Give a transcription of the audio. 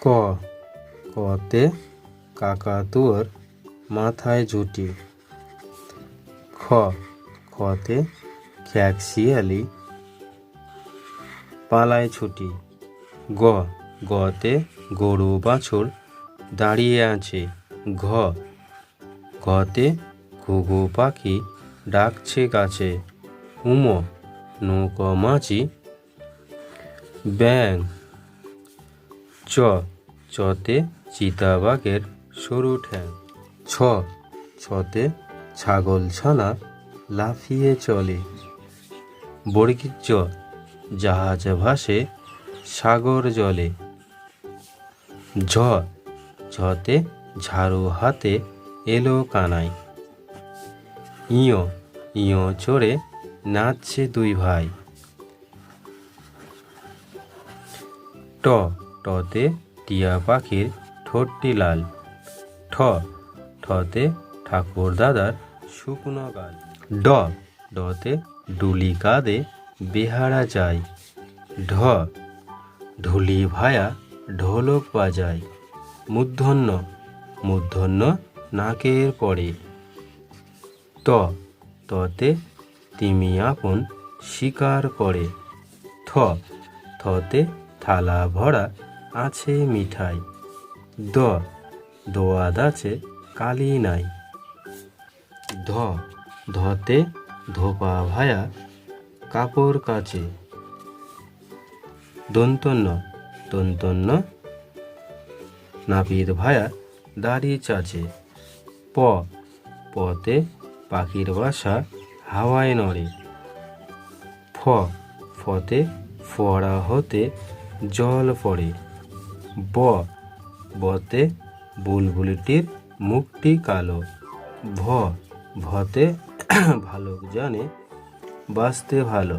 ক, কতে কাকাতুয়ার মাথায় ঝুঁটি। খ খতে খ্যাকশিয়ালি পালায় ছুটি। গ, গতে গরু বাছুর দাঁড়িয়ে আছে। ঘ ঘতে ঘুঘু পাখি ডাকছে গাছে। উম, নৌকো মাছি ব্যাং। চ চতে চিতাবাঘের সরু ঠ্যাং। ছ, ছতে ছাগল ছানা লাফিয়ে চলে। বর্গির জ, জাহাজ ভাসে সাগর জলে। ঝ ঝতে ঝাড়ু হাতে এলো কানাই। ইয় ইয় চড়ে নাচছে দুই ভাই। ট, টতে টিয়া পাখির ঠোঁটটি লাল। ঠ, ঠতে ঠাকুর দাদার শুকনো গাল। ড, ডতে ডুলি কাঁদে বেহারা যায় ঢ ঢুলি ভায়া ঢোলক বাজায়। মূর্ধন্য মূর্ধন্য নাকের পরে। ত, ততে তিমি আপন শিকার করে। থ, থতে থালা ভরা আছে মিঠাই। দ, দোয়াদ আছে, কালি নাই। ধ, ধতে ধোপা ভায়া, কাপড় কাচে। দন্তন্য দন্তন্য, নাপিত ভায়া, দাড়ি চাচে। প পতে পাখির বাসা, হাওয়ায় নড়ে। ফ, ফতে ফোয়ারা হতে জল পড়ে। ব। বতে বুলবুলিটির মুখটি কালো। ভ। ভতে ভালো জানে বাঁচতে ভালো।